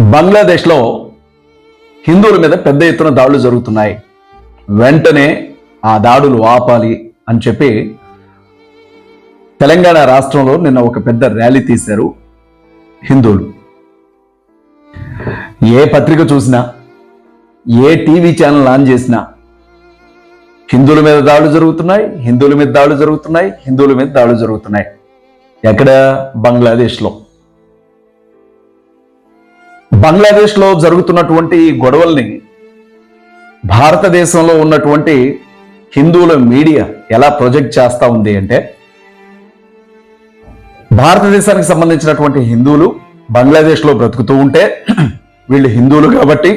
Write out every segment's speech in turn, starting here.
బంగ్లాదేశ్లో హిందువుల మీద పెద్ద ఎత్తున దాడులు జరుగుతున్నాయి. వెంటనే ఆ దాడులు ఆపాలి అని చెప్పి తెలంగాణ రాష్ట్రంలో నిన్న ఒక పెద్ద ర్యాలీ తీశారు హిందువులు. ఏ పత్రిక చూసినా ఏ టీవీ ఛానల్ ఆన్ చేసినా హిందువుల మీద దాడులు జరుగుతున్నాయి హిందువుల మీద దాడులు జరుగుతున్నాయి హిందువుల మీద దాడులు జరుగుతున్నాయి. ఎక్కడ? బంగ్లాదేశ్లో. బంగ్లాదేశ్లో జరుగుతున్నటువంటి గొడవల్ని భారతదేశంలో ఉన్నటువంటి హిందువుల మీడియా ఎలా ప్రొజెక్ట్ చేస్తూ ఉంది అంటే భారతదేశానికి సంబంధించినటువంటి హిందువులు బంగ్లాదేశ్లో బ్రతుకుతూ ఉంటే వీళ్ళు హిందువులు కాబట్టి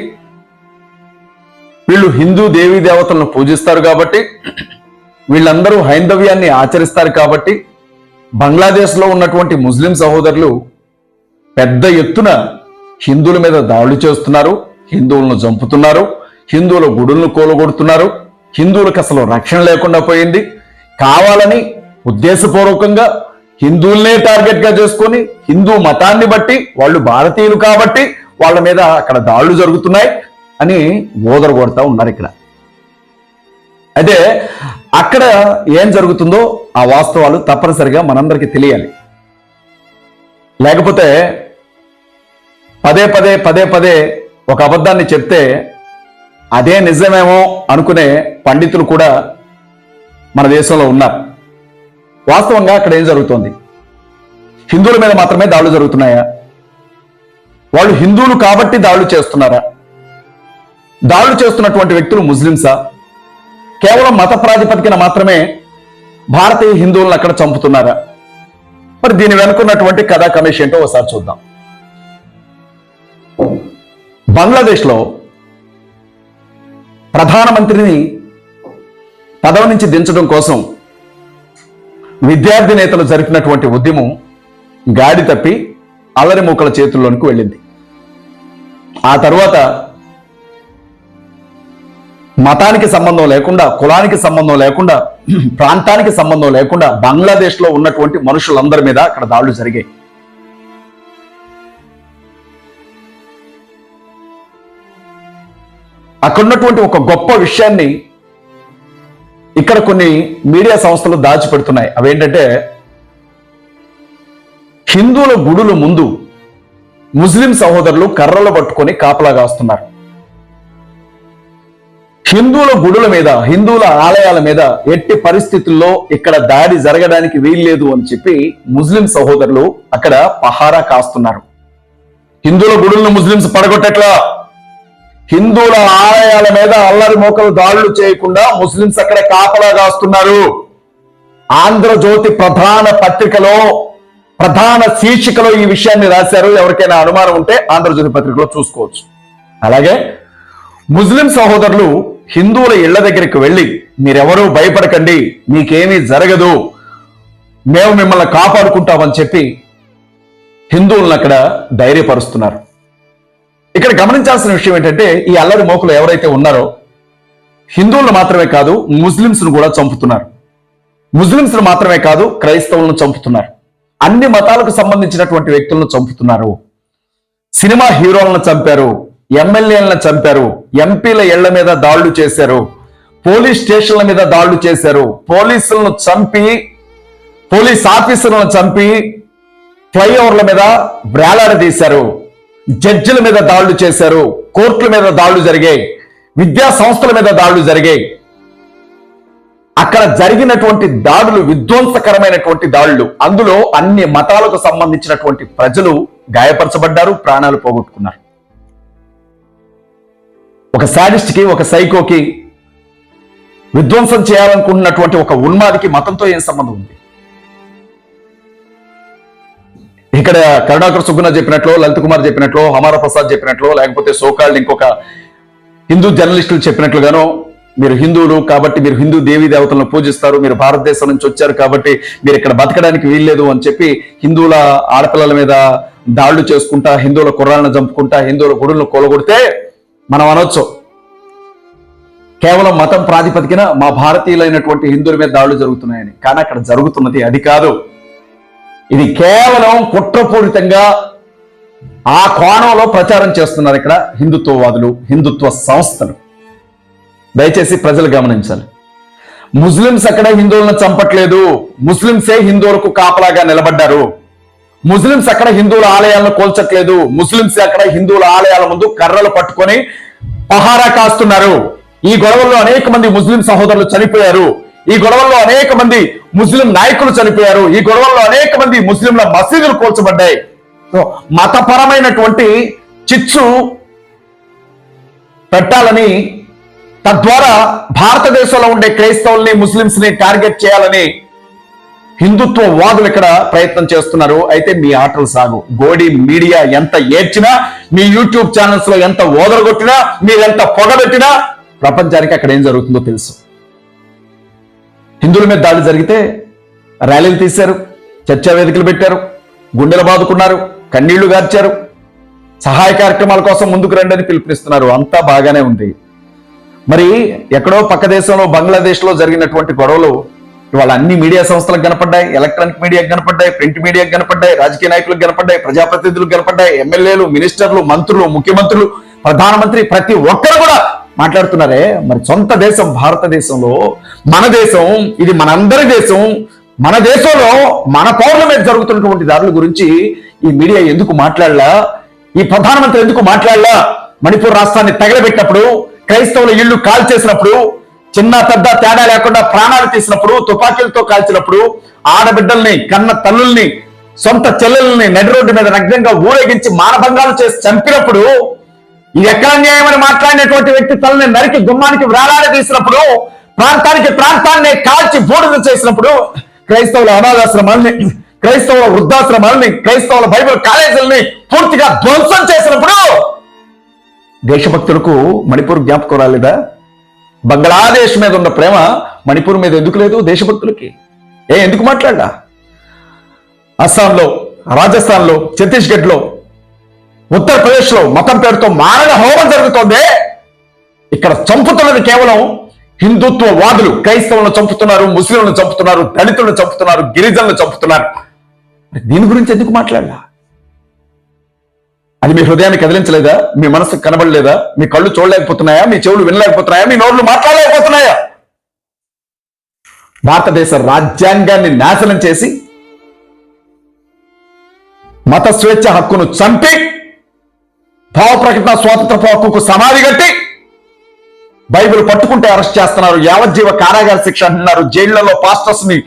వీళ్ళు హిందూ దేవీ దేవతలను పూజిస్తారు కాబట్టి వీళ్ళందరూ హైందవ్యాన్ని ఆచరిస్తారు కాబట్టి బంగ్లాదేశ్లో ఉన్నటువంటి ముస్లిం సహోదరులు పెద్ద ఎత్తున హిందువుల మీద దాడులు చేస్తున్నారు హిందువులను చంపుతున్నారు హిందువుల గుడులను కూలగొడుతున్నారు. హిందువులకు అసలు రక్షణ లేకుండా పోయింది. కావాలని ఉద్దేశపూర్వకంగా హిందువులనే టార్గెట్గా చేసుకొని హిందూ మతాన్ని బట్టి వాళ్ళు భారతీయులు కాబట్టి వాళ్ళ మీద అక్కడ దాడులు జరుగుతున్నాయి అని ఓదర కొడతా ఉన్నారు ఇక్కడ. అయితే అక్కడ ఏం జరుగుతుందో ఆ వాస్తవాలు తప్పనిసరిగా మనందరికీ తెలియాలి. లేకపోతే పదే పదే పదే పదే ఒక అబద్ధాన్ని చెప్తే అదే నిజమేమో అనుకునే పండితులు కూడా మన దేశంలో ఉన్నారు. వాస్తవంగా అక్కడ ఏం జరుగుతోంది? హిందువుల మీద మాత్రమే దాడులు జరుగుతున్నాయా? వాళ్ళు హిందువులు కాబట్టి దాడులు చేస్తున్నారా? దాడులు చేస్తున్నటువంటి వ్యక్తులు ముస్లింసా కేవలం మత ప్రాతిపదికన మాత్రమే భారతీయ హిందువులను అక్కడ చంపుతున్నారా? మరి దీని వెనుకున్నటువంటి కథా కమిషన్ ఏంటో ఒకసారి చూద్దాం. బంగ్లాదేశ్లో ప్రధానమంత్రిని పదవి నుంచి దించడం కోసం విద్యార్థి నేతలు జరిపినటువంటి ఉద్యమం గాడి తప్పి అల్లరి మూకల చేతుల్లోనికి వెళ్ళింది. ఆ తర్వాత మతానికి సంబంధం లేకుండా కులానికి సంబంధం లేకుండా ప్రాంతానికి సంబంధం లేకుండా బంగ్లాదేశ్లో ఉన్నటువంటి మనుషులందరి మీద అక్కడ దాడులు జరిగాయి. అక్కడ ఉన్నటువంటి ఒక గొప్ప విషయాన్ని ఇక్కడ కొన్ని మీడియా సంస్థలు దాచిపెడుతున్నాయి. అవేంటంటే హిందువుల గుడుల ముందు ముస్లిం సహోదరులు కర్రలు పట్టుకొని కాపలా కాస్తున్నారు. హిందువుల గుడుల మీద హిందువుల ఆలయాల మీద ఎట్టి పరిస్థితుల్లో ఇక్కడ దాడి జరగడానికి వీల్లేదు అని చెప్పి ముస్లిం సహోదరులు అక్కడ పహారా కాస్తున్నారు. హిందువుల గుడులను ముస్లింస్ పడగొట్టట్లా? హిందువుల ఆలయాల మీద అల్లరి మోకలు దాడులు చేయకుండా ముస్లింస్ అక్కడ కాపలా కాస్తున్నారు. ఆంధ్రజ్యోతి ప్రధాన పత్రికలో ప్రధాన శీర్షికలో ఈ విషయాన్ని రాశారు. ఎవరికైనా అనుమానం ఉంటే ఆంధ్రజ్యోతి పత్రికలో చూసుకోవచ్చు. అలాగే ముస్లిం సహోదరులు హిందువుల ఇళ్ళ దగ్గరికి వెళ్ళి మీరెవరూ భయపడకండి మీకేమీ జరగదు మేము మిమ్మల్ని కాపాడుకుంటామని చెప్పి హిందువులను అక్కడ ధైర్యపరుస్తున్నారు. ఇక్కడ గమనించాల్సిన విషయం ఏంటంటే ఈ అల్లరి మోకులు ఎవరైతే ఉన్నారో హిందువులను మాత్రమే కాదు ముస్లింస్ను కూడా చంపుతున్నారు. ముస్లింస్ను మాత్రమే కాదు క్రైస్తవులను చంపుతున్నారు. అన్ని మతాలకు సంబంధించినటువంటి వ్యక్తులను చంపుతున్నారు. సినిమా హీరోలను చంపారు ఎమ్మెల్యేలను చంపారు ఎంపీల ఇళ్ళ మీద దాళ్ళు చేశారు పోలీస్ స్టేషన్ల మీద దాళ్ళు చేశారు పోలీసులను చంపి పోలీస్ ఆఫీసర్లను చంపి ఫ్లైఓవర్ల మీద వేలాడదీశారు. జడ్జిల మీద దాడులు చేశారు కోర్టుల మీద దాడులు జరిగాయి విద్యా సంస్థల మీద దాడులు జరిగాయి. అక్కడ జరిగినటువంటి దాడులు విధ్వంసకరమైనటువంటి దాడులు. అందులో అన్ని మతాలకు సంబంధించినటువంటి ప్రజలు గాయపరచబడ్డారు ప్రాణాలు పోగొట్టుకున్నారు. ఒక సాడిస్ట్కి ఒక సైకోకి విధ్వంసం చేయాలనుకుంటున్నటువంటి ఒక ఉన్మాదికి మతంతో ఏం సంబంధం ఉంది? ఇక్కడ కరుణాకర్ సుగ్గున చెప్పినట్లు లలిత్ కుమార్ చెప్పినట్లు హమారా ప్రసాద్ చెప్పినట్లు లేకపోతే సోకాల్డ్ ఇంకొక హిందూ జర్నలిస్టులు చెప్పినట్లుగాను మీరు హిందువులు కాబట్టి మీరు హిందూ దేవీ దేవతలను పూజిస్తారు మీరు భారతదేశం నుంచి వచ్చారు కాబట్టి మీరు ఇక్కడ బతకడానికి వీల్లేదు అని చెప్పి హిందువుల ఆడపిల్లల మీద దాడులు చేసుకుంటా హిందువుల కుర్రాలను చంపుకుంటా హిందువుల గుడులను కూలగొడితే మనం అనొచ్చు. కేవలం మతం ప్రాతిపదికన మా భారతీయులైనటువంటి హిందువుల మీద దాడులు జరుగుతున్నాయని. కానీ అక్కడ జరుగుతున్నది అది కాదు. ఇది కేవలం కుట్రపూరితంగా ఆ కోణంలో ప్రచారం చేస్తున్నారు ఇక్కడ హిందుత్వవాదులు హిందుత్వ సంస్థలు. దయచేసి ప్రజలు గమనించాలి. ముస్లింస్ అక్కడ హిందువులను చంపట్లేదు. ముస్లింసే హిందువులకు కాపలాగా నిలబడ్డారు. ముస్లింస్ అక్కడ హిందువుల ఆలయాలను కోల్చట్లేదు. ముస్లింస్ అక్కడ హిందువుల ఆలయాల ముందు కర్రలు పట్టుకొని పహారా కాస్తున్నారు. ఈ గొడవల్లో అనేక మంది ముస్లిం సహోదరులు చనిపోయారు. ఈ గొడవల్లో అనేక మంది ముస్లిం నాయకులు చనిపోయారు. ఈ గొడవల్లో అనేక మంది ముస్లింల మసీదులు కూల్చబడ్డాయి. మతపరమైనటువంటి చిచ్చు పెట్టాలని తద్వారా భారతదేశంలో ఉండే క్రైస్తవుల్ని ముస్లింస్ని టార్గెట్ చేయాలని హిందుత్వ వాదులు ఇక్కడ ప్రయత్నం చేస్తున్నారు. అయితే మీ ఆటలు సాగు. గోడి మీడియా ఎంత ఏడ్చినా మీ యూట్యూబ్ ఛానల్స్లో ఎంత ఓదరగొట్టినా మీరు ఎంత పొగబెట్టినా ప్రపంచానికి అక్కడ ఏం జరుగుతుందో తెలుసు. హిందువుల మీద దాడి జరిగితే ర్యాలీలు తీశారు చర్చా వేదికలు పెట్టారు గుండెలు బాదుకున్నారు కన్నీళ్ళు గార్చారు. సహాయ కార్యక్రమాల కోసం ముందుకు రండి అని పిలుపునిస్తున్నారు. అంతా బాగానే ఉంది. మరి ఎక్కడో పక్క దేశంలో బంగ్లాదేశ్లో జరిగినటువంటి గొడవలు ఇవాళ అన్ని మీడియా సంస్థలకు కనపడ్డాయి. ఎలక్ట్రానిక్ మీడియాకు కనపడ్డాయి ప్రింట్ మీడియాకు కనపడ్డాయి రాజకీయ నాయకులకు కనపడ్డాయి ప్రజాప్రతినిధులకు కనపడ్డాయి ఎమ్మెల్యేలు మినిస్టర్లు మంత్రులు ముఖ్యమంత్రులు ప్రధానమంత్రి ప్రతి ఒక్కరు కూడా మాట్లాడుతున్నారే? మరి సొంత దేశం భారతదేశంలో మన దేశం ఇది మనందరి దేశం మన దేశంలో మన పౌరుల మీద జరుగుతున్నటువంటి దారుల గురించి ఈ మీడియా ఎందుకు మాట్లాడలా? ఈ ప్రధానమంత్రి ఎందుకు మాట్లాడలా? మణిపూర్ రాష్ట్రాన్ని తగలబెట్టినప్పుడు క్రైస్తవుల ఇళ్ళు కాల్చేసినప్పుడు చిన్న పెద్ద తేడా లేకుండా ప్రాణాలు తీసినప్పుడు తుపాకీలతో కాల్చినప్పుడు ఆడబిడ్డల్ని కన్న తల్లుల్ని సొంత చెల్లెల్ని నడి రోడ్డు మీద నగ్నంగా ఊరేగించి మానభంగాలు చేసి చంపినప్పుడు ఇది ఎక్కడ న్యాయమని మాట్లాడినటువంటి వ్యక్తి తలని నరికి గుమ్మానికి వ్రాలాడ తీసినప్పుడు ప్రాంతానికి ప్రాంతాన్ని కాల్చి బూడిద చేసినప్పుడు క్రైస్తవుల అనాథాశ్రమాల్ని క్రైస్తవుల వృద్ధాశ్రమాల్ని క్రైస్తవుల బైబిల్ కాలేజీలని పూర్తిగా ధ్వంసం చేసినప్పుడు దేశభక్తులకు మణిపూర్ జ్ఞాపకం రాలేదా బంగ్లాదేశ్ మీద ఉన్న ప్రేమ మణిపూర్ మీద ఎందుకు లేదు దేశభక్తులకి? ఏ ఎందుకు మాట్లాడా అస్సాంలో రాజస్థాన్లో ఛత్తీస్గఢ్లో ఉత్తరప్రదేశ్లో మతం పేరుతో మారణ హోమం జరుగుతోంది. ఇక్కడ చంపుతున్నది కేవలం హిందుత్వ వాదులు క్రైస్తవులను చంపుతున్నారు ముస్లింలను చంపుతున్నారు దళితులను చంపుతున్నారు గిరిజనులను చంపుతున్నారు. దీని గురించి ఎందుకు మాట్లాడలా? అది మీ హృదయాన్ని కదిలించలేదా? మీ మనసు కనబడలేదా? మీ కళ్ళు చూడలేకపోతున్నాయా? మీ చెవులు వినలేకపోతున్నాయా? మీ నోర్లు మాట్లాడలేకపోతున్నాయా? భారతదేశ రాజ్యాంగాన్ని నాశనం చేసి మత స్వేచ్ఛ హక్కును చంపి భావ ప్రకటన స్వాతంత్రపు హక్కుకు సమాధి కట్టి బైబిల్ పట్టుకుంటే అరెస్ట్ చేస్తున్నారు. యావజ్జీవ కారాగార శిక్ష అంటున్నారు. జైళ్ళలో పాస్టర్స్ని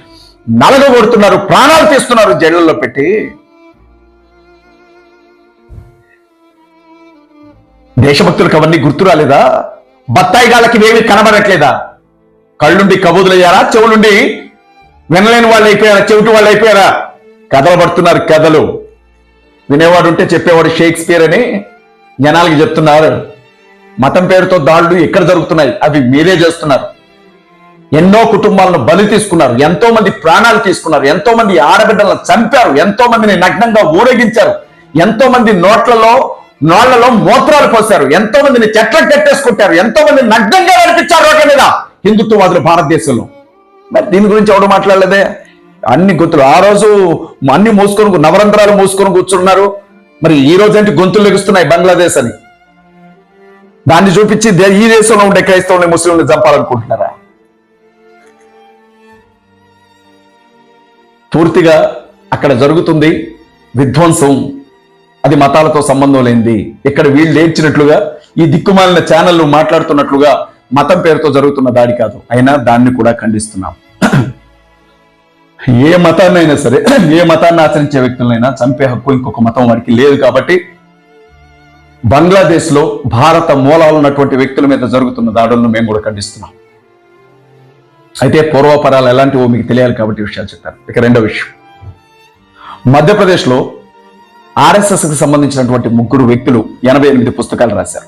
నలగొడుతున్నారు. ప్రాణాలు తీస్తున్నారు జైళ్ళలో పెట్టి. దేశభక్తులకు అవన్నీ గుర్తు రాలేదా? బత్తాయి గాళ్ళకి ఏమి కనబడట్లేదా? కళ్ళుండి కబూదులయ్యారా? చెవులుండి వినలేని వాళ్ళు అయిపోయారా? చెవిటి వాళ్ళు అయిపోయారా? కథలు పడుతున్నారు కథలు. వినేవాడు ఉంటే చెప్పేవాడు షేక్స్పియర్ అని. జనాలకి చెప్తున్నారు. మతం పేరుతో దాడులు ఎక్కడ జరుగుతున్నాయి? అవి మీరే చేస్తున్నారు. ఎన్నో కుటుంబాలను బలి తీసుకున్నారు. ఎంతో మంది ప్రాణాలు తీసుకున్నారు. ఎంతో మంది ఆడబిడ్డలను చంపారు. ఎంతో మందిని నగ్నంగా ఊరేగించారు. ఎంతో మంది నోట్లలో నోళ్ళలో మూత్రాలు పోశారు. ఎంతో మందిని చెట్లకు కట్టేసుకుంటారు. ఎంతో మంది నగ్నంగా నడిపించారు రోడ్ల మీద. హిందుత్వవాదులు భారతదేశంలో. మరి దీని గురించి ఎవడు మాట్లాడలేదే? అన్ని గుర్తులు ఆ రోజు అన్ని మూసుకొని నవరంధ్రాలు మూసుకొని కూర్చున్నారు. మరి ఈ రోజు గొంతులు లెగుస్తున్నాయి బంగ్లాదేశ్ అని? దాన్ని చూపించి ఈ దేశంలో ఉండే క్రైస్తవుని ముస్లింలు చంపాలనుకుంటున్నారా? పూర్తిగా అక్కడ జరుగుతుంది విధ్వంసం. అది మతాలతో సంబంధం లేనిది. ఇక్కడ వీళ్ళు లేచినట్లుగా ఈ దిక్కుమాలిన ఛానళ్ళు మాట్లాడుతున్నట్లుగా మతం పేరుతో జరుగుతున్న దాడి కాదు. అయినా దాన్ని కూడా ఖండిస్తున్నాం. ఏ మతాన్నైనా సరే ఏ మతాన్ని ఆచరించే వ్యక్తులైనా చంపే హక్కు ఇంకొక మతం వారికి లేదు కాబట్టి బంగ్లాదేశ్లో భారత మూలాలు ఉన్నటువంటి వ్యక్తుల మీద జరుగుతున్న దాడులను మేము కూడా ఖండిస్తున్నాం. అయితే పూర్వపరాలు ఎలాంటివో మీకు తెలియాలి కాబట్టి విషయాలు చెప్తారు ఇక రెండో విషయం. మధ్యప్రదేశ్లో ఆర్ఎస్ఎస్కి సంబంధించినటువంటి ముగ్గురు వ్యక్తులు ఎనభై ఎనిమిది పుస్తకాలు రాశారు.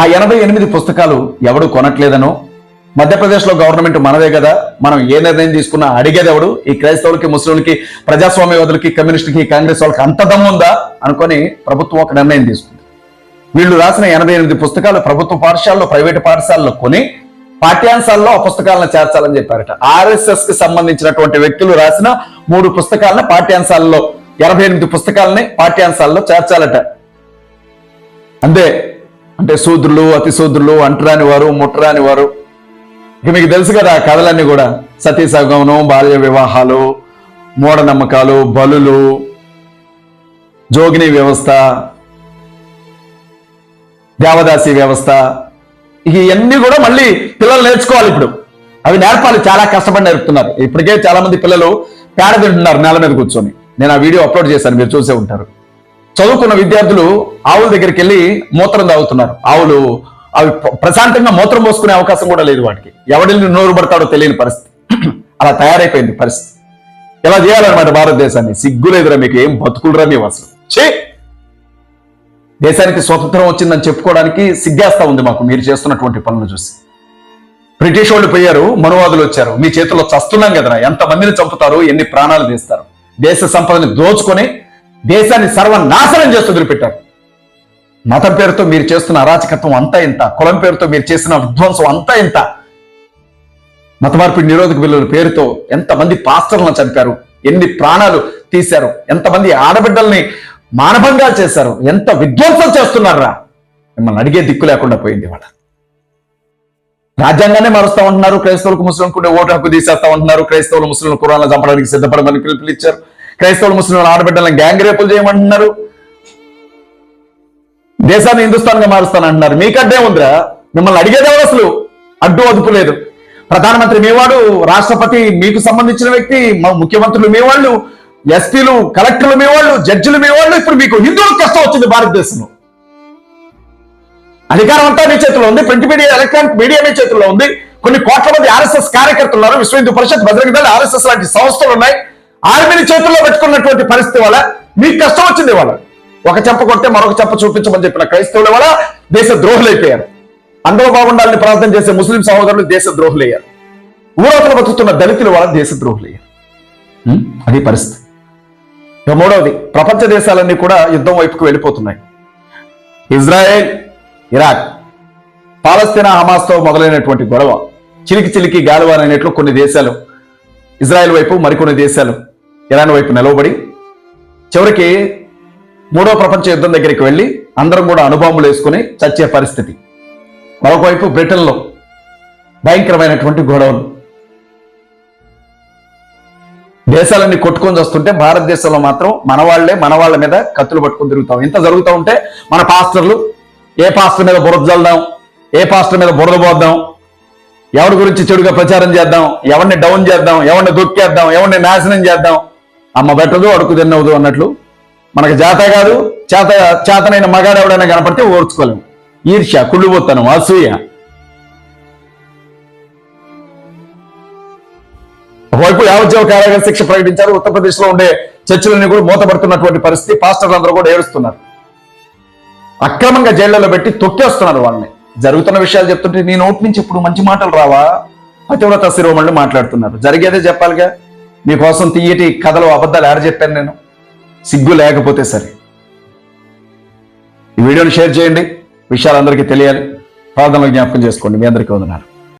ఆ ఎనభై ఎనిమిది పుస్తకాలు ఎవడు కొనట్లేదనో మధ్యప్రదేశ్లో గవర్నమెంట్ మనదే కదా. మనం ఏ నిర్ణయం తీసుకున్నా అడిగేదెవడు ఈ క్రైస్తవులకి ముస్లింలకి ప్రజాస్వామ్యవాదులకి కమ్యూనిస్టులకి కాంగ్రెస్ వాళ్ళకి అంత దమ్ముందా అనుకొని ప్రభుత్వం ఒక నిర్ణయం తీసుకుంది. వీళ్ళు రాసిన ఎనభై ఎనిమిది పుస్తకాలు ప్రభుత్వ పాఠశాలలో ప్రైవేటు పాఠశాలలో కొని పాఠ్యాంశాల్లో ఆ పుస్తకాలను చేర్చాలని చెప్పారట. ఆర్ఎస్ఎస్కి సంబంధించినటువంటి వ్యక్తులు రాసిన మూడు పుస్తకాలను పాఠ్యాంశాల్లో ఎనభై ఎనిమిది పుస్తకాలని పాఠ్యాంశాల్లో చేర్చాలట. అంతే. అంటే శూద్రులు అతి శూద్రులు అంటరాని వారు ముట్టరాని వారు ఇక మీకు తెలుసు కదా కథలన్నీ కూడా. సతీసగమనం బాల్య వివాహాలు మూఢనమ్మకాలు బలులు జోగిని వ్యవస్థ దేవదాసి వ్యవస్థ. ఇవన్నీ కూడా మళ్ళీ పిల్లలు నేర్చుకోవాలి ఇప్పుడు. అవి నేర్పాలి చాలా కష్టపడి నేర్పుతున్నారు. ఇప్పటికే చాలా మంది పిల్లలు పేడ తింటున్నారు నేల మీద కూర్చొని. నేను ఆ వీడియో అప్లోడ్ చేశాను మీరు చూసే ఉంటారు. చదువుకున్న విద్యార్థులు ఆవుల దగ్గరికి వెళ్ళి మూత్రం తాగుతున్నారు. ఆవులు అవి ప్రశాంతంగా మూత్రం పోసుకునే అవకాశం కూడా లేదు వాటికి ఎవడిని నోరు పడతాడో తెలియని పరిస్థితి. అలా తయారైపోయింది పరిస్థితి. ఎలా చేయాలన్నమాట భారతదేశాన్ని? సిగ్గులేదురా మీకు ఏం బతుకులరా మీ అసలు. చే దేశానికి స్వతంత్రం వచ్చిందని చెప్పుకోవడానికి సిగ్గేస్తా ఉంది మాకు మీరు చేస్తున్నటువంటి పనులు చూసి. బ్రిటిష్ వాళ్ళు పోయారు మనువాదులు వచ్చారు. మీ చేతిలో చస్తున్నాం కదరా. ఎంత మందిని చంపుతారు ఎన్ని ప్రాణాలు తీస్తారు. దేశ సంపదని దోచుకొని దేశాన్ని సర్వనాశనం చేస్తూ వదిలిపెట్టారు. మతం పేరుతో మీరు చేస్తున్న అరాచకత్వం అంతా ఇంత కులం పేరుతో మీరు చేసిన విధ్వంసం అంతా ఇంత. మత మార్పిడి నిరోధక బిల్లుల పేరుతో ఎంతమంది పాస్టర్లను చంపారు ఎన్ని ప్రాణాలు తీశారు ఎంతమంది ఆడబిడ్డల్ని మానభంగా చేశారు ఎంత విధ్వంసం చేస్తున్నారా? మిమ్మల్ని అడిగే దిక్కు లేకుండా పోయింది వాళ్ళ. రాజ్యాంగాన్ని మారుస్తా ఉంటున్నారు క్రైస్తవులకు ముస్లింలకు ఓటు హక్కు తీసేస్తా ఉంటున్నారు క్రైస్తవులు ముస్లింలు కురాలను చంపడానికి సిద్ధపడమని పిలుపులు ఇచ్చారు క్రైస్తవులు ముస్లింలు ఆడబిడ్డలను గ్యాంగ్ రేపులు చేయమంటున్నారు. దేశాన్ని హిందుస్థాన్గా మారుస్తానంటున్నారు మీకంటే ఉందిరా మిమ్మల్ని అడిగేదే అసలు? అడ్డు అదుపు లేదు. ప్రధానమంత్రి మీవాడు రాష్ట్రపతి మీకు సంబంధించిన వ్యక్తి మా ముఖ్యమంత్రులు మీవాళ్ళు ఎస్పీలు కలెక్టర్లు మీవాళ్ళు జడ్జిలు మీవాళ్ళు ఇప్పుడు మీకు హిందువులకు కష్టం వచ్చింది భారతదేశంలో. అధికారం అంతా మీ చేతిలో ఉంది. ప్రింట్ మీడియా ఎలక్ట్రానిక్ మీడియా మీ చేతిలో ఉంది. కొన్ని కోట్ల మంది ఆర్ఎస్ఎస్ కార్యకర్తలు ఉన్నారు. విశ్వ హిందూ పరిషత్ బజరంగ దళ ఆర్ఎస్ఎస్ లాంటి సంస్థలు ఉన్నాయి. ఆర్మీని చేతుల్లో పెట్టుకున్నటువంటి పరిస్థితి వల్ల మీకు కష్టం వచ్చింది వాళ్ళ ఒక చెప్ప కొడితే మరొక చెప్ప చూపించమని చెప్పిన క్రైస్తవుల వల్ల దేశ ద్రోహులైపోయారు అందరూ బాగుండాలని ప్రార్థన చేసే ముస్లిం సహోదరులు దేశ ద్రోహులయ్యారు ఊరవతలు బతుకుతున్న దళితుల వల్ల దేశ ద్రోహులయ్యారు అది పరిస్థితి. ఇక మూడవది ప్రపంచ దేశాలన్నీ కూడా యుద్ధం వైపుకు వెళ్ళిపోతున్నాయి. ఇజ్రాయెల్ ఇరాక్ పాలస్తీనా హమాస్తో మొదలైనటువంటి గొడవ చిలికి చిలికి గాలివానైనట్లు కొన్ని దేశాలు ఇజ్రాయెల్ వైపు మరికొన్ని దేశాలు ఇరాన్ వైపు నిలవబడి చివరికి మూడో ప్రపంచ యుద్ధం దగ్గరికి వెళ్ళి అందరం కూడా అనుబాంబులు వేసుకుని చచ్చే పరిస్థితి. మరొకవైపు బ్రిటన్లో భయంకరమైనటువంటి గొడవలు. దేశాలన్నీ కొట్టుకొని వస్తుంటే భారతదేశంలో మాత్రం మన వాళ్ళే మన వాళ్ళ మీద కత్తులు పట్టుకొని తిరుగుతాం. ఇంత జరుగుతూ ఉంటే మన పాస్టర్లు ఏ పాస్టర్ మీద బురద చల్దాం ఏ పాస్టర్ మీద బురద పోద్దాం ఎవరి గురించి చెడుగా ప్రచారం చేద్దాం ఎవరిని డౌన్ చేద్దాం ఎవరిని దొక్కేద్దాం ఎవరిని నాశనం చేద్దాం అమ్మ పెట్టదు అడుకు తిన్నవదు అన్నట్లు మనకు జాత కాదు చేత చేతనైన మగాడు ఎవడైనా కనపడితే ఓర్చుకోలేము. ఈర్ష్య కుళ్ళిపోతాను అసూయ. ఒకవైపు యావజ్జీవ కారాగార శిక్ష ప్రకటించారు ఉత్తరప్రదేశ్లో ఉండే చర్చలన్నీ కూడా మూతపడుతున్నటువంటి పరిస్థితి పాస్టర్లు అందరూ కూడా ఏడుస్తున్నారు. అక్రమంగా జైళ్ళలో పెట్టి తొక్కేస్తున్నారు వాళ్ళని. జరుగుతున్న విషయాలు చెప్తుంటే నీ నోటి నుంచి ఇప్పుడు మంచి మాటలు రావా? పతివ్రత శిరోమణులు మాట్లాడుతున్నారు. జరిగేదే చెప్పాలిగా. మీకోసం తీయటి కథలు అబద్ధాలు ఆడ చెప్పాను నేను. సిగ్గు లేకపోతే సరే. ఈ వీడియోని షేర్ చేయండి. విషయాలు అందరికీ తెలియాలి. ప్రార్థనలు జ్ఞాపకం చేసుకోండి. మీ అందరికీ వందనాలు.